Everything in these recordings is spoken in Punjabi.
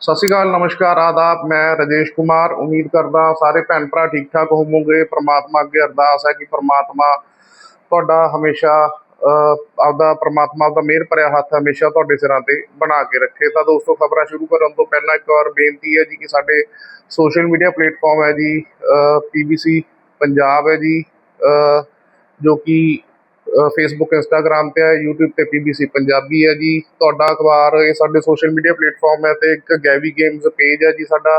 ਸਤਿ ਸ਼੍ਰੀ ਅਕਾਲ, ਨਮਸਕਾਰ, ਆਦਾਬ। ਮੈਂ ਰਜੇਸ਼ ਕੁਮਾਰ। ਉਮੀਦ ਕਰਦਾ ਸਾਰੇ ਭੈਣ ਭਰਾ ਠੀਕ ਠਾਕ ਹੋਵੋਗੇ। ਪ੍ਰਮਾਤਮਾ ਅੱਗੇ ਅਰਦਾਸ ਹੈ ਕਿ ਪ੍ਰਮਾਤਮਾ ਤੁਹਾਡਾ ਹਮੇਸ਼ਾ ਆਪਦਾ ਪ੍ਰਮਾਤਮਾ ਦਾ ਮਿਹਰ ਭਰਿਆ ਹੱਥ ਹਮੇਸ਼ਾ ਤੁਹਾਡੇ ਸਿਰਾਂ ਤੇ ਬਣਾ ਕੇ ਰੱਖੇ। ਤਾਂ ਦੋਸਤੋ, ਖਬਰਾਂ ਸ਼ੁਰੂ ਕਰਨ ਤੋਂ ਪਹਿਲਾਂ ਇੱਕ ਵਾਰ ਬੇਨਤੀ ਹੈ ਜੀ ਕਿ ਸਾਡੇ ਸੋਸ਼ਲ ਮੀਡੀਆ ਪਲੇਟਫਾਰਮ ਹੈ ਜੀ ਪੀਬੀਸੀ ਪੰਜਾਬ ਹੈ ਜੀ ਜੋ ਕਿ ਫੇਸਬੁੱਕ ਇੰਸਟਾਗ੍ਰam ਤੇ ਹੈ, YouTube ਤੇ ਪੀਬੀਸੀ ਪੰਜਾਬੀ ਹੈ ਜੀ। ਤੁਹਾਡਾ ਅਖਬਾਰ, ਇਹ ਸਾਡੇ ਸੋਸ਼ਲ ਮੀਡੀਆ ਪਲੇਟਫਾਰਮ ਹੈ ਤੇ ਇੱਕ ਗੈਵੀ ਗੇਮਸ ਪੇਜ ਹੈ ਜੀ ਸਾਡਾ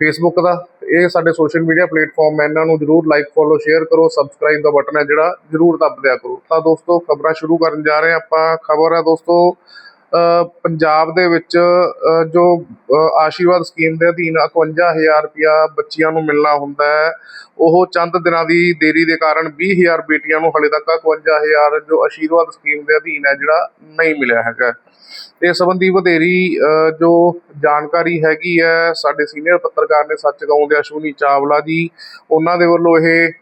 ਫੇਸਬੁੱਕ ਦਾ। ਇਹ ਸਾਡੇ ਸੋਸ਼ਲ ਮੀਡੀਆ ਪਲੇਟਫਾਰਮ ਹੈ। ਇਹਨਾਂ ਨੂੰ ਜਰੂਰ ਲਾਈਕ ਫੋਲੋ ਸ਼ੇਅਰ ਕਰੋ। ਸਬਸਕ੍ਰਾਈਬ ਦਾ ਬਟਨ ਹੈ ਜਿਹੜਾ, ਜਰੂਰ ਦੱਬ ਦਿਆ ਕਰੋ। ਤਾਂ ਦੋਸਤੋ, ਖਬਰਾਂ ਸ਼ੁਰੂ ਕਰਨ ਜਾ ਰਹੇ ਹਾਂ ਆਪਾਂ। ਖਬਰ ਹੈ ਦੋਸਤੋ ਪੰਜਾਬ ਦੇ ਵਿੱਚ ਜੋ ਆਸ਼ੀਰਵਾਦ ਸਕੀਮ ਦੇ ਅਧੀਨ 51000 ਰੁਪਇਆ ਬੱਚੀਆਂ ਨੂੰ ਮਿਲਣਾ ਹੁੰਦਾ ਹੈ, ਉਹ ਚੰਦ ਦਿਨਾਂ ਦੀ ਦੇਰੀ ਦੇ ਕਾਰਨ 20000 ਬੇਟੀਆਂ ਨੂੰ ਹਲੇ ਤੱਕ 51000 ਜੋ ਆਸ਼ੀਰਵਾਦ ਸਕੀਮ ਦੇ ਅਧੀਨ ਹੈ, ਜਿਹੜਾ ਨਹੀਂ ਮਿਲਿਆ ਹੈਗਾ। ਇਸ ਸੰਬੰਧੀ ਵਧੇਰੀ ਜੋ ਜਾਣਕਾਰੀ ਹੈਗੀ ਹੈ, ਸਾਡੇ ਸੀਨੀਅਰ ਪੱਤਰਕਾਰ ਨੇ ਸੱਚ ਗਾਉਂਦੇ ਅਸ਼ਵਨੀ ਚਾਵਲਾ ਜੀ, ਉਹਨਾਂ ਦੇ ਵੱਲੋਂ ਇਹ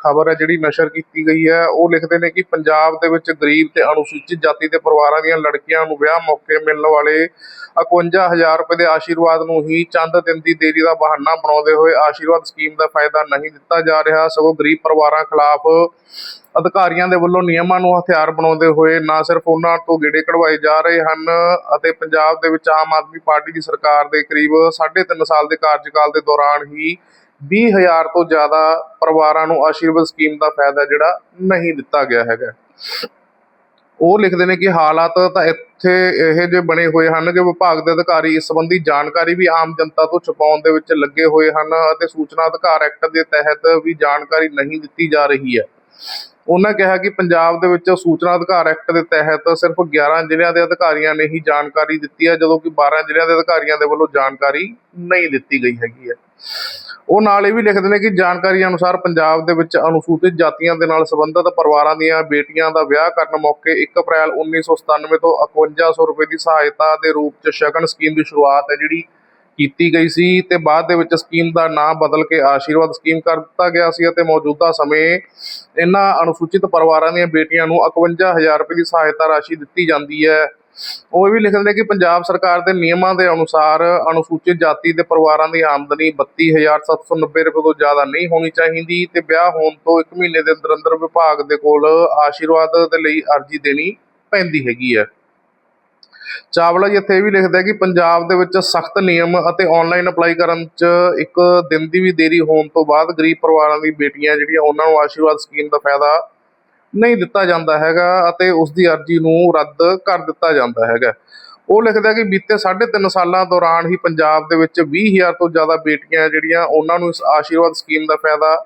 ਖਬਰ ਹੈ ਜਿਹੜੀ ਨਸ਼ਰ ਕੀਤੀ ਗਈ ਹੈ, ਉਹ ਲਿਖਦੇ ਨੇ ਕਿ ਪੰਜਾਬ ਦੇ ਵਿੱਚ ਗਰੀਬ ਤੇ ਅਨੁਸੂਚਿਤ ਜਾਤੀ ਦੇ ਪਰਿਵਾਰਾਂ ਦੀਆਂ ਲੜਕੀਆਂ ਨੂੰ ਵਿਆਹ ਮੌਕੇ ਮਿਲਣ ਵਾਲੇ 51000 ਰੁਪਏ ਦੇ ਆਸ਼ੀਰਵਾਦ ਨੂੰ ਹੀ ਚੰਦ ਦਿਨ ਦੀ ਦੇਰੀ ਦਾ ਬਹਾਨਾ ਬਣਾਉਂਦੇ ਹੋਏ ਆਸ਼ੀਰਵਾਦ ਸਕੀਮ ਦਾ ਫਾਇਦਾ ਨਹੀਂ ਦਿੱਤਾ ਜਾ ਰਿਹਾ। ਸਗੋਂ ਗਰੀਬ ਪਰਿਵਾਰਾਂ ਖਿਲਾਫ ਅਧਿਕਾਰੀਆਂ ਦੇ ਵੱਲੋਂ ਨਿਯਮਾਂ ਨੂੰ ਹਥਿਆਰ ਬਣਾਉਂਦੇ ਹੋਏ ਨਾ ਸਿਰਫ ਉਹਨਾਂ ਤੋਂ ਗੇੜੇ ਕਢਵਾਏ ਜਾ ਰਹੇ ਹਨ ਅਤੇ ਪੰਜਾਬ ਦੇ ਵਿੱਚ ਆਮ ਆਦਮੀ ਪਾਰਟੀ ਦੀ ਸਰਕਾਰ ਦੇ ਕਰੀਬ 3.5 ਸਾਲ ਦੇ ਕਾਰਜਕਾਲ ਦੇ ਦੌਰਾਨ ਹੀ 20000 ਤੋਂ ਜ਼ਿਆਦਾ ਪਰਿਵਾਰਾਂ ਨੂੰ ਆਸ਼ੀਰਵਾਦ ਸਕੀਮ ਦਾ ਫਾਇਦਾ ਜਿਹੜਾ ਨਹੀਂ ਦਿੱਤਾ ਗਿਆ ਹੈਗਾ। ਉਹ ਲਿਖਦੇ ਨੇ ਕਿ ਹਾਲਾਤ ਤਾਂ ਇੱਥੇ ਇਹ ਜੇ ਬਣੇ ਹੋਏ ਹਨ ਕਿ ਵਿਭਾਗ ਦੇ ਅਧਿਕਾਰੀ ਇਸ ਸੰਬੰਧੀ ਜਾਣਕਾਰੀ ਵੀ ਆਮ ਜਨਤਾ ਤੋਂ ਛੁਪਾਉਣ ਦੇ ਵਿੱਚ ਲੱਗੇ ਹੋਏ ਹਨ ਅਤੇ ਸੂਚਨਾ ਅਧਿਕਾਰ ਐਕਟ ਦੇ ਤਹਿਤ ਵੀ ਜਾਣਕਾਰੀ ਨਹੀਂ ਦਿੱਤੀ ਜਾ ਰਹੀ ਹੈ। ਉਹਨਾਂ ਕਿਹਾ ਕਿ ਪੰਜਾਬ ਦੇ ਵਿੱਚ ਸੂਚਨਾ ਅਧਿਕਾਰ ਐਕਟ ਦੇ ਤਹਿਤ ਸਿਰਫ 11 ਜ਼ਿਲ੍ਹਿਆਂ ਦੇ ਅਧਿਕਾਰੀਆਂ ਨੇ ਹੀ ਜਾਣਕਾਰੀ ਦਿੱਤੀ ਹੈ, ਜਦੋਂ ਕਿ 12 ਜ਼ਿਲ੍ਹਿਆਂ ਦੇ ਅਧਿਕਾਰੀਆਂ ਦੇ ਵੱਲੋਂ ਜਾਣਕਾਰੀ ਨਹੀਂ ਦਿੱਤੀ ਗਈ ਹੈਗੀ ਹੈ। ਉਹ ਨਾਲ ਇਹ ਵੀ ਲਿਖਦੇ ਨੇ ਕਿ ਜਾਣਕਾਰੀ ਅਨੁਸਾਰ ਪੰਜਾਬ ਦੇ ਵਿੱਚ ਅਨੁਸੂਚਿਤ ਜਾਤੀਆਂ ਦੇ ਨਾਲ ਸੰਬੰਧਿਤ ਪਰਿਵਾਰਾਂ ਦੀਆਂ ਬੇਟੀਆਂ ਦਾ ਵਿਆਹ ਕਰਨ ਮੌਕੇ 1 ਅਪ੍ਰੈਲ 1997 ਤੋਂ 5100 ਰੁਪਏ ਦੀ ਸਹਾਇਤਾ ਦੇ ਰੂਪ 'ਚ ਸ਼ਗਨ ਸਕੀਮ ਦੀ ਸ਼ੁਰੂਆਤ ਹੈ ਜਿਹੜੀ ਕੀਤੀ ਗਈ ਸੀ ਤੇ ਬਾਅਦ ਦੇ ਵਿੱਚ ਸਕੀਮ ਦਾ ਨਾਮ ਬਦਲ ਕੇ ਆਸ਼ੀਰਵਾਦ ਸਕੀਮ ਕਰ ਦਿੱਤਾ ਗਿਆ ਸੀ ਅਤੇ ਮੌਜੂਦਾ ਸਮੇਂ ਇਹਨਾਂ ਅਨੁਸੂਚਿਤ ਪਰਿਵਾਰਾਂ ਦੀਆਂ ਬੇਟੀਆਂ ਨੂੰ 51000 ਰੁਪਏ ਦੀ ਸਹਾਇਤਾ ਰਾਸ਼ੀ ਦਿੱਤੀ ਜਾਂਦੀ ਹੈ। ਉਹ ਵੀ ਲਿਖਦੇ ਨੇ ਕਿ ਪੰਜਾਬ ਸਰਕਾਰ ਦੇ ਨਿਯਮਾਂ ਦੇ ਅਨੁਸਾਰ ਅਨੁਸੂਚਿਤ ਜਾਤੀ ਦੇ ਪਰਿਵਾਰਾਂ ਦੀ ਆਮਦਨੀ 32790 ਰੁਪਏ ਤੋਂ ਜ਼ਿਆਦਾ ਨਹੀਂ ਹੋਣੀ ਚਾਹੀਦੀ ਤੇ ਵਿਆਹ ਹੋਣ ਤੋਂ 1 ਮਹੀਨੇ ਦੇ ਅੰਦਰ ਅੰਦਰ ਵਿਭਾਗ ਦੇ ਕੋਲ ਆਸ਼ੀਰਵਾਦ ਦੇ ਲਈ ਅਰਜ਼ੀ ਦੇਣੀ ਪੈਂਦੀ ਹੈਗੀ ਹੈ। ਚਾਵਲਾ ਜੀ ਇੱਥੇ ਇਹ ਵੀ ਲਿਖਦਾ ਕਿ ਪੰਜਾਬ ਦੇ ਵਿੱਚ ਸਖਤ ਨਿਯਮ ਅਤੇ ਆਨਲਾਈਨ ਅਪਲਾਈ ਕਰਨ 'ਚ ਇੱਕ ਦਿਨ ਦੀ ਵੀ ਦੇਰੀ ਹੋਣ ਤੋਂ ਬਾਅਦ ਗਰੀਬ ਪਰਿਵਾਰਾਂ ਦੀ ਬੇਟੀਆਂ ਜਿਹੜੀਆਂ ਉਹਨਾਂ ਨੂੰ ਆਸ਼ੀਰਵਾਦ ਸਕੀਮ ਦਾ ਫਾਇਦਾ ਨਹੀਂ ਦਿੱਤਾ ਜਾਂਦਾ ਹੈਗਾ ਅਤੇ ਉਸ ਦੀ ਅਰਜ਼ੀ ਨੂੰ ਰੱਦ ਕਰ ਦਿੱਤਾ ਜਾਂਦਾ ਹੈਗਾ। ਉਹ ਲਿਖਦਾ ਕਿ ਬੀਤੇ 3.5 ਸਾਲਾਂ ਦੌਰਾਨ ਹੀ ਪੰਜਾਬ ਦੇ ਵਿੱਚ 20000 ਤੋਂ ਜ਼ਿਆਦਾ ਬੇਟੀਆਂ ਜਿਹੜੀਆਂ ਉਹਨਾਂ ਨੂੰ ਇਸ ਆਸ਼ੀਰਵਾਦ ਸਕੀਮ ਦਾ ਫਾਇਦਾ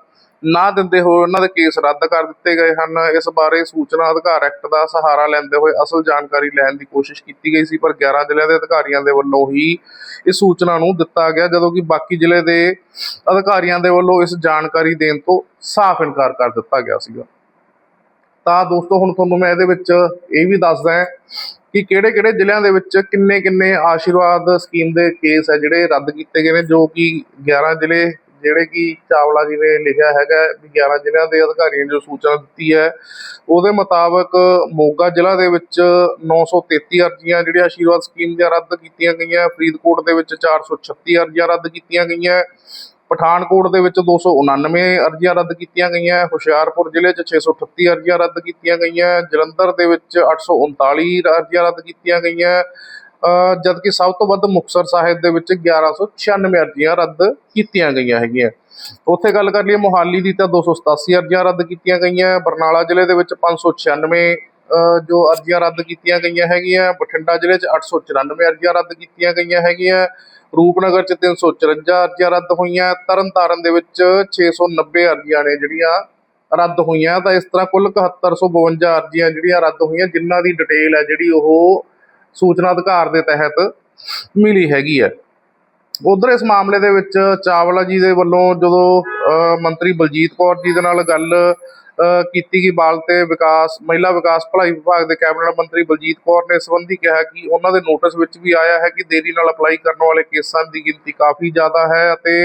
ਨਾ ਦਿੰਦੇ ਹੋਏ ਉਹਨਾਂ ਦੇ ਕੇਸ ਰੱਦ ਕਰ ਦਿੱਤੇ ਗਏ ਹਨ। ਇਸ ਬਾਰੇ ਸੂਚਨਾ ਅਧਿਕਾਰ ਐਕਟ ਦਾ ਸਹਾਰਾ ਲੈਂਦੇ ਹੋਏ ਅਸਲ ਜਾਣਕਾਰੀ ਲੈਣ ਦੀ ਕੋਸ਼ਿਸ਼ ਕੀਤੀ ਗਈ ਸੀ, ਪਰ 11 ਜ਼ਿਲ੍ਹਿਆਂ ਦੇ ਅਧਿਕਾਰੀਆਂ ਦੇ ਵੱਲੋਂ ਹੀ ਇਸ ਸੂਚਨਾ ਨੂੰ ਦਿੱਤਾ ਗਿਆ, ਜਦੋਂ ਕਿ ਬਾਕੀ ਜ਼ਿਲ੍ਹੇ ਦੇ ਅਧਿਕਾਰੀਆਂ ਦੇ ਵੱਲੋਂ ਇਸ ਜਾਣਕਾਰੀ ਦੇਣ ਤੋਂ ਸਾਫ਼ ਇਨਕਾਰ ਕਰ ਦਿੱਤਾ ਗਿਆ ਸੀਗਾ। ਤਾਂ ਦੋਸਤੋ ਹੁਣ ਤੁਹਾਨੂੰ ਮੈਂ ਇਹਦੇ ਵਿੱਚ ਇਹ ਵੀ ਦੱਸਦਾ ਹਾਂ ਕਿ ਕਿਹੜੇ ਕਿਹੜੇ ਜ਼ਿਲ੍ਹਿਆਂ ਦੇ ਵਿੱਚ ਕਿੰਨੇ ਕਿੰਨੇ ਆਸ਼ੀਰਵਾਦ ਸਕੀਮ ਦੇ ਕੇਸ ਹੈ ਜਿਹੜੇ ਰੱਦ ਕੀਤੇ ਗਏ ਨੇ, ਜੋ ਕਿ 11 ਜ਼ਿਲ੍ਹੇ, ਜਿਹੜੇ ਕਿ ਚਾਵਲਾ ਜੀ ਨੇ ਲਿਖਿਆ ਹੈਗਾ ਵੀ 11 ਜ਼ਿਲ੍ਹਿਆਂ ਦੇ ਅਧਿਕਾਰੀਆਂ ਨੇ ਜੋ ਸੂਚਨਾ ਦਿੱਤੀ ਹੈ, ਉਹਦੇ ਮੁਤਾਬਕ ਮੋਗਾ ਜ਼ਿਲ੍ਹਾ ਦੇ ਵਿੱਚ 933 ਅਰਜ਼ੀਆਂ ਜਿਹੜੀਆਂ ਆਸ਼ੀਰਵਾਦ ਸਕੀਮ ਦੀਆਂ ਰੱਦ ਕੀਤੀਆਂ ਗਈਆਂ, ਫਰੀਦਕੋਟ ਦੇ ਵਿੱਚ 436 ਅਰਜ਼ੀਆਂ ਰੱਦ ਕੀਤੀਆਂ ਗਈਆਂ ਪਠਾਨਕੋਟ ਦੇ ਵਿੱਚ 299 ਅਰਜ਼ੀਆਂ ਰੱਦ ਕੀਤੀਆਂ ਗਈਆਂ, ਹੁਸ਼ਿਆਰਪੁਰ ਜ਼ਿਲ੍ਹੇ 'ਚ 638 ਅਰਜ਼ੀਆਂ ਰੱਦ ਕੀਤੀਆਂ ਗਈਆਂ, ਜਲੰਧਰ ਦੇ ਵਿੱਚ 839 ਅਰਜ਼ੀਆਂ ਰੱਦ ਕੀਤੀਆਂ ਗਈਆਂ ਜਦਕਿ ਸਭ ਤੋਂ ਵੱਧ ਮੁਕਤਸਰ ਸਾਹਿਬ ਦੇ ਵਿੱਚ 1196 ਅਰਜ਼ੀਆਂ ਰੱਦ ਕੀਤੀਆਂ ਗਈਆਂ ਹੈਗੀਆਂ। ਉੱਥੇ ਗੱਲ ਕਰ ਲਈਏ ਮੋਹਾਲੀ ਦੀ ਤਾਂ 287 ਅਰਜ਼ੀਆਂ ਰੱਦ ਕੀਤੀਆਂ ਗਈਆਂ, ਬਰਨਾਲਾ ਜ਼ਿਲ੍ਹੇ ਦੇ ਵਿੱਚ 596 ਅਹ ਜੋ ਅਰਜ਼ੀਆਂ ਰੱਦ ਕੀਤੀਆਂ ਗਈਆਂ ਹੈਗੀਆਂ, ਬਠਿੰਡਾ ਜ਼ਿਲ੍ਹੇ 'ਚ 894 ਅਰਜ਼ੀਆਂ ਰੱਦ ਕੀਤੀਆਂ ਗਈਆਂ ਹੈਗੀਆਂ ਰੂਪਨਗਰ 'ਚ 354 ਅਰਜ਼ੀਆਂ ਰੱਦ ਹੋਈਆਂ। ਤਰਨਤਾਰਨ ਦੇ ਵਿੱਚ 690 ਅਰਜ਼ੀਆਂ ਨੇ ਜਿਹੜੀਆਂ ਰੱਦ ਹੋਈਆਂ। ਤਾਂ ਇਸ ਤਰ੍ਹਾਂ ਕੁੱਲ 7152 ਅਰਜ਼ੀਆਂ ਜਿਹੜੀਆਂ ਰੱਦ ਹੋਈਆਂ, ਜਿਨ੍ਹਾਂ ਦੀ ਡਿਟੇਲ ਹੈ ਜਿਹੜੀ ਉਹ ਸੂਚਨਾ ਅਧਿਕਾਰ ਦੇ ਤਹਿਤ ਮਿਲੀ ਹੈਗੀ ਹੈ। ਉਧਰ ਇਸ ਮਾਮਲੇ ਦੇ ਵਿੱਚ ਚਾਵਲਾ ਜੀ ਦੇ ਵੱਲੋਂ ਜਦੋਂ ਮੰਤਰੀ ਬਲਜੀਤ ਕੌਰ ਜੀ ਦੇ ਨਾਲ ਗੱਲ ਅਹ, ਕੀਤੀ ਗਈ ਬਾਲ ਤੇ ਵਿਕਾਸ ਮਹਿਲਾ ਵਿਕਾਸ ਭਲਾਈ ਵਿਭਾਗ ਦੇ ਕੈਬਨਿਟ ਮੰਤਰੀ ਬਲਜੀਤ ਕੌਰ ਨੇ ਇਸ ਸੰਬੰਧੀ ਕਿਹਾ ਕਿ ਉਹਨਾਂ ਦੇ ਨੋਟਿਸ ਵਿੱਚ ਵੀ ਆਇਆ ਹੈ ਕਿ ਦੇਰੀ ਨਾਲ ਅਪਲਾਈ ਕਰਨ ਵਾਲੇ ਕੇਸਾਂ ਦੀ ਗਿਣਤੀ ਕਾਫੀ ਜ਼ਿਆਦਾ ਹੈ ਅਤੇ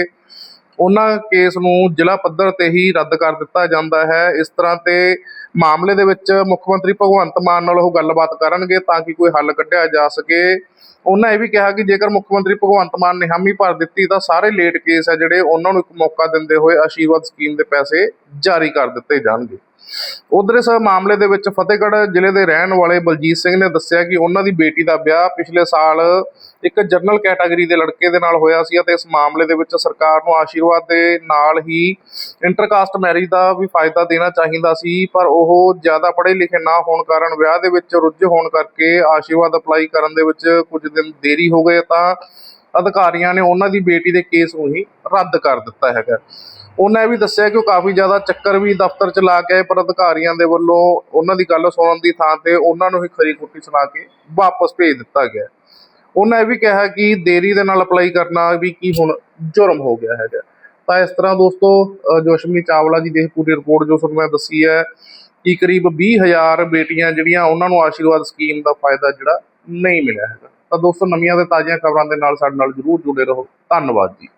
ਉਹਨਾਂ ਕੇਸ ਨੂੰ ਜ਼ਿਲ੍ਹਾ ਪੱਧਰ ਤੇ ਹੀ ਰੱਦ ਕਰ ਦਿੱਤਾ ਜਾਂਦਾ ਹੈ। ਇਸ ਤਰ੍ਹਾਂ ਤੇ ਮਾਮਲੇ ਦੇ ਵਿੱਚ ਮੁੱਖ ਮੰਤਰੀ ਭਗਵੰਤ ਮਾਨ ਨਾਲ ਉਹ ਗੱਲਬਾਤ ਕਰਨਗੇ ਤਾਂ ਕਿ ਕੋਈ ਹੱਲ ਕੱਢਿਆ ਜਾ ਸਕੇ। ਉਹਨਾਂ ਇਹ ਵੀ ਕਿਹਾ ਕਿ ਜੇਕਰ ਮੁੱਖ ਮੰਤਰੀ ਭਗਵੰਤ ਮਾਨ ਨੇ ਹਾਮੀ ਭਰ ਦਿੱਤੀ ਤਾਂ ਸਾਰੇ ਲੇਟ ਕੇਸ ਹੈ ਜਿਹੜੇ ਉਹਨਾਂ ਨੂੰ ਇੱਕ ਮੌਕਾ ਦਿੰਦੇ ਹੋਏ ਆਸ਼ੀਰਵਾਦ ਸਕੀਮ ਦੇ ਪੈਸੇ ਜਾਰੀ ਕਰ ਦਿੱਤੇ ਜਾਣਗੇ। ਉਧਰ ਇਸ ਮਾਮਲੇ ਦੇ ਵਿੱਚ ਫਤਿਹਗੜ੍ਹ ਜ਼ਿਲ੍ਹੇ ਦੇ ਰਹਿਣ ਵਾਲੇ ਬਲਜੀਤ ਸਿੰਘ ਨੇ ਦੱਸਿਆ ਕਿ ਉਹਨਾਂ ਦੀ ਬੇਟੀ ਦਾ ਵਿਆਹ ਪਿਛਲੇ ਸਾਲ ਇੱਕ ਜਨਰਲ ਕੈਟਾਗਰੀ ਦੇ ਲੜਕੇ ਦੇ ਨਾਲ ਹੋਇਆ ਸੀ ਅਤੇ ਇਸ ਮਾਮਲੇ ਦੇ ਵਿੱਚ ਸਰਕਾਰ ਨੂੰ ਆਸ਼ੀਰਵਾਦ ਦੇ ਨਾਲ ਹੀ ਇੰਟਰਕਾਸਟ ਮੈਰਿਜ ਦਾ ਵੀ ਫਾਇਦਾ ਦੇਣਾ ਚਾਹੀਦਾ ਸੀ, ਪਰ ਉਹ ਜ਼ਿਆਦਾ ਪੜ੍ਹੇ ਲਿਖੇ ਨਾ ਹੋਣ ਕਾਰਨ ਵਿਆਹ ਦੇ ਵਿੱਚ ਰੁੱਝੇ ਹੋਣ ਕਰਕੇ ਆਸ਼ੀਰਵਾਦ ਅਪਲਾਈ ਕਰਨ ਦੇ ਵਿੱਚ ਕੁਝ ਦਿਨ ਦੇਰੀ ਹੋ ਗਏ ਤਾਂ ਅਧਿਕਾਰੀਆਂ ਨੇ ਉਹਨਾਂ ਦੀ ਬੇਟੀ ਦੇ ਕੇਸ ਨੂੰ ਹੀ ਰੱਦ ਕਰ ਦਿੱਤਾ ਹੈਗਾ। ਉਹਨਾਂ ਇਹ ਵੀ ਦੱਸਿਆ ਕਿ ਉਹ ਕਾਫੀ ਜ਼ਿਆਦਾ ਚੱਕਰ ਵੀ ਦਫ਼ਤਰ ਚ ਲਾ ਕੇ ਆਏ, ਪਰ ਅਧਿਕਾਰੀਆਂ ਦੇ ਵੱਲੋਂ ਉਹਨਾਂ ਦੀ ਗੱਲ ਸੁਣਨ ਦੀ ਥਾਂ ਤੇ ਉਹਨਾਂ ਨੂੰ ਹੀ ਖਰੀ ਖੁੱਟੀ ਸੁਣਾ ਕੇ ਵਾਪਸ ਭੇਜ ਦਿੱਤਾ ਗਿਆ। ਉਹਨਾਂ ਇਹ ਵੀ ਕਿਹਾ ਕਿ ਦੇਰੀ ਦੇ ਨਾਲ ਅਪਲਾਈ ਕਰਨਾ ਵੀ ਕੀ ਹੁਣ ਜੁਰਮ ਹੋ ਗਿਆ ਹੈਗਾ। ਤਾਂ ਇਸ ਤਰ੍ਹਾਂ ਦੋਸਤੋ ਜੋਸ਼ਮੀ ਚਾਵਲਾ ਜੀ ਦੀ ਇਹ ਪੂਰੀ ਰਿਪੋਰਟ ਜੋ ਤੁਹਾਨੂੰ ਮੈਂ ਦੱਸੀ ਹੈ ਕਿ ਕਰੀਬ 20000 ਬੇਟੀਆਂ ਜਿਹੜੀਆਂ ਉਹਨਾਂ ਨੂੰ ਆਸ਼ੀਰਵਾਦ ਸਕੀਮ ਦਾ ਫਾਇਦਾ ਜਿਹੜਾ ਨਹੀਂ ਮਿਲਿਆ ਹੈਗਾ। ਤਾਂ ਦੋਸਤੋ, ਨਵੀਆਂ ਤੇ ਤਾਜ਼ੀਆਂ ਖਬਰਾਂ ਦੇ ਨਾਲ ਸਾਡੇ ਨਾਲ ਜਰੂਰ ਜੁੜੇ ਰਹੋ। ਧੰਨਵਾਦ ਜੀ।